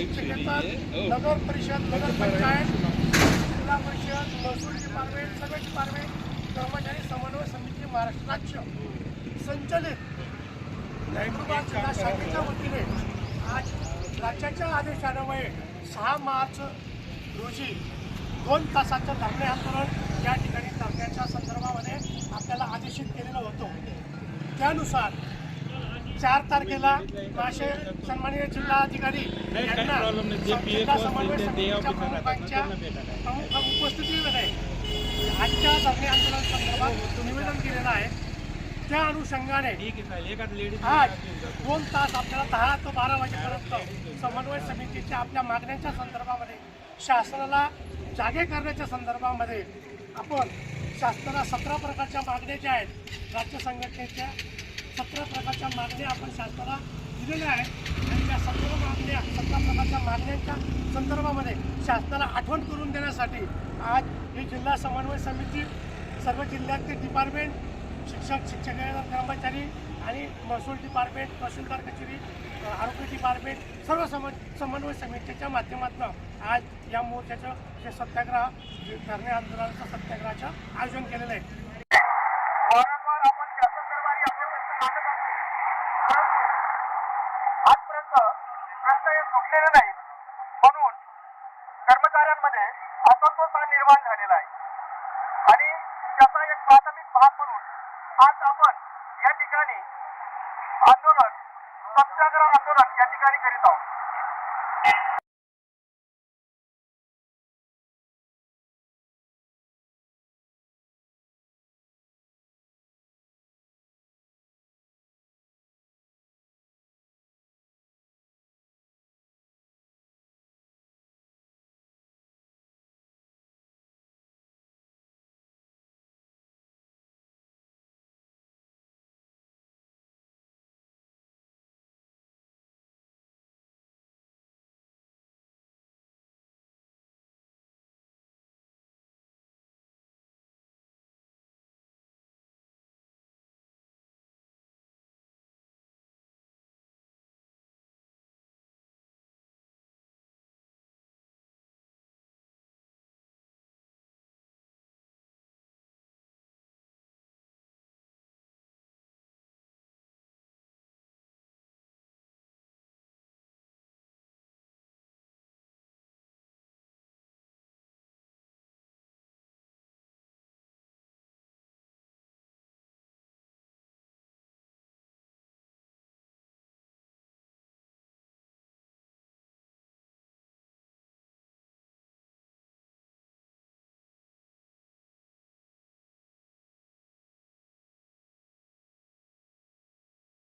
शिक्षक शिक्षकेतर नगर परिषद नगर पंचायत जिल्हा परिषद महसूल डिपार्टमेंट सगळे डिपार्टमेंट कर्मचारी समन्वय समिती महाराष्ट्र राज्य संचलित जिल्हा शाखेच्या वतीने आज राज्याच्या आदेशान्वये सहा मार्च रोजी दोन तासाचं धरणे आंदोलन या ठिकाणी करण्याच्या संदर्भामध्ये आपल्याला आदेशित केलेलं होतं. त्यानुसार चार तारखेला माशे सन्माननीय जिल्हाधिकारी यांना जिल्हा समन्वय समितीच्या प्रमुखांच्या प्रमुख उपस्थितीमध्ये आजच्या धरणे आंदोलन संदर्भात निवेदन केलेलं आहे. त्या अनुषंगाने आज दोन तास आपल्याला दहा ते बारा वाजेपर्यंत समन्वय समितीच्या आपल्या मागण्यांच्या संदर्भामध्ये शासनाला जागे करण्याच्या संदर्भामध्ये आपण शासनाला सतरा प्रकारच्या मागण्या ज्या आहेत राज्य संघटनेच्या सतरा प्रकारच्या मागण्या आपण शासनाला दिलेल्या आहेत. आणि त्या सतरा मागण्या सतरा प्रकारच्या मागण्यांच्या संदर्भामध्ये शासनाला आठवण करून देण्यासाठी आज ही जिल्हा समन्वय समिती सर्व जिल्ह्यातले डिपार्टमेंट शिक्षक शिक्षकेतर कर्मचारी आणि महसूल डिपार्टमेंट तहसीलदार कचेरी आरोग्य डिपार्टमेंट सर्व सम समन्वय समितीच्या माध्यमातून आज या मोर्चाचं जे सत्याग्रह धरणे आंदोलनाचं सत्याग्रहाचं आयोजन केलेलं आहे. परंतु प्रश्न हे सुटलेले नाहीत. म्हणून कर्मचाऱ्यांमध्ये असंतोष हा निर्माण झालेला आहे. आणि त्याचा एक प्राथमिक भाग म्हणून आज आपण या ठिकाणी आंदोलन सत्याग्रह आंदोलन या ठिकाणी करीत आहोत.